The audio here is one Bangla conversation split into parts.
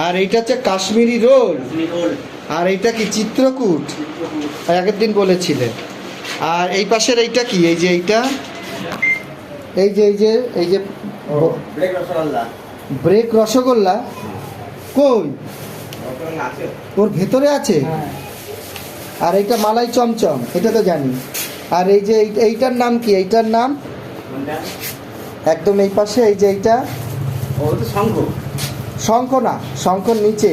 আর এইটা হচ্ছে কাশ্মীরি রোল। রোল। আর এইটা কি চিত্রকূট? আগের দিন বলেছিলে আর এই পাশের এইটা কি? এই যে এইটা? এই যে এই যে এই যে ব্রেক রসগোল্লা। ব্রেক রসগোল্লা? কই? ওর ভেতরে আছে? আর এইটা মালাই চমচম এটা তো জানি। আর এই যে এই- এইটার নাম কি? এইটার নাম? একদম এই পাশে এই যে এইটা? শঙ্খ না শঙ্খর নিচে।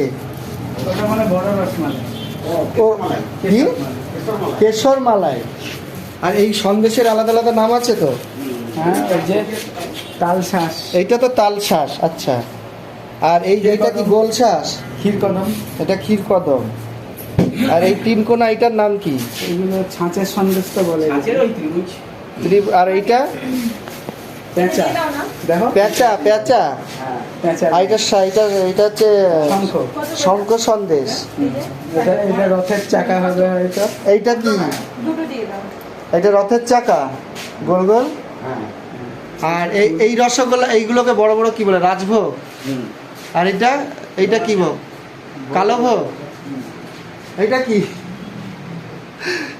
মানে ও কি? কেশর মালাই আর এই সন্দেশের আলাদা আলাদা নাম আছে তো? হ্যাঁ তাল শ্বাস এইটা তো তাল শ্বাস আচ্ছা। আর এই যে এইটা কি গোল শ্বাস ক্ষীর কদম এটা ক্ষীর কদম আর এই তিন কোনা এইটার নাম কি? এগুলো ছাঁচের সন্দেশ তো বলে। আছে ওই ত্রিভুজ। ত্রিপ- আর এইটা? পেঁচা। দেখো। পেঁচা পেঁচা। হ্যাঁ আর এটা এটা এটা হচ্ছে শঙ্খ। সন্দেশ। এটা এটা রথের চাকা হবে হয়তো এইটা কি? দুটো এটা রথের চাকা? গোল গোল? হ্যাঁ। আর এই এই রসগোল্লা এইগুলোকে বড় বড় কি বলে? রাজভোগ? আর এটা এইটা কি ভোগ? কালো ভোগ? এইটা কি?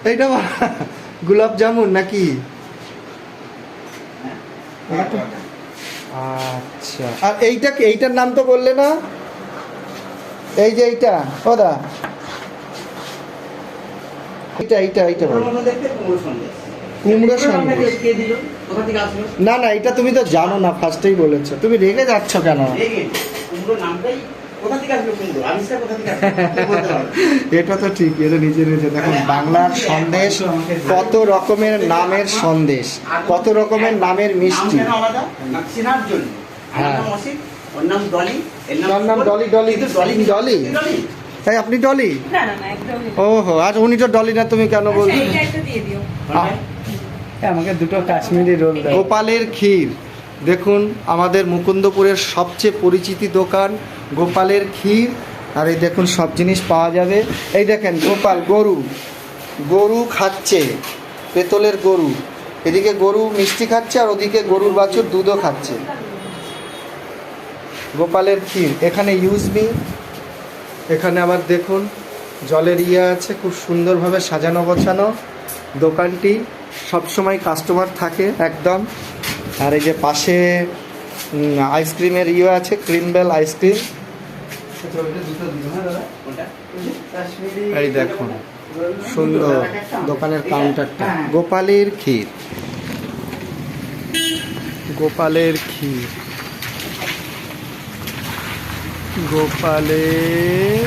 এইটা গোলাপ জামুন নাকি? আচ্ছা। আর এইটা কি এইটার নাম তো বললে না? এই যে এইটা ওদা। এটা এইটা এইটা কুমড়ো সন্দেশ। না না এটা তুমি তো জানো না ফার্স্টেই বলেছ। তুমি রেগে যাচ্ছ কেন? নামটাই এটা তো ঠিক এটা নিজে নিজে দেখুন বাংলার সন্দেশ কত রকমের নামের সন্দেশ কত রকমের নামের মিষ্টি। কেন আলাদা? না চেনার জন্য। আমার হ্যাঁ। নাম নাম ডলি নাম ডলি, ডলি। তাই আপনি ডলি? না না না ওহো আর উনি তো ডলি না তুমি কেন আচ্ছা, বলছো আমাকে দুটো কাশ্মীরি রোল গোপালের ক্ষীর। দেখুন, আমাদের মুকুন্দপুরের সবচেয়ে পরিচিতি দোকান গোপালের ক্ষীর। আর এই দেখুন, সব জিনিস পাওয়া যাবে। এই দেখেন, গোপাল, গরু। গরু খাচ্ছে, পেতলের গরু। এদিকে গরু মিষ্টি খাচ্ছে আর ওদিকে গরুর বাছুর দুধও খাচ্ছে। গোপালের ক্ষীর, এখানে ইউজমি এখানে আবার দেখুন, জলের ইয়ে আছে, খুব সুন্দরভাবে সাজানো গোছানো দোকানটি। সবসময় কাস্টমার থাকে, একদম। আর এই যে পাশে আইসক্রিমের ইয়ে আছে ক্রিমবেল আইসক্রিম এই দেখুন সুন্দর দোকানের কাউন্টারটা গোপালের ক্ষীর। গোপালের ক্ষীর। গোপালের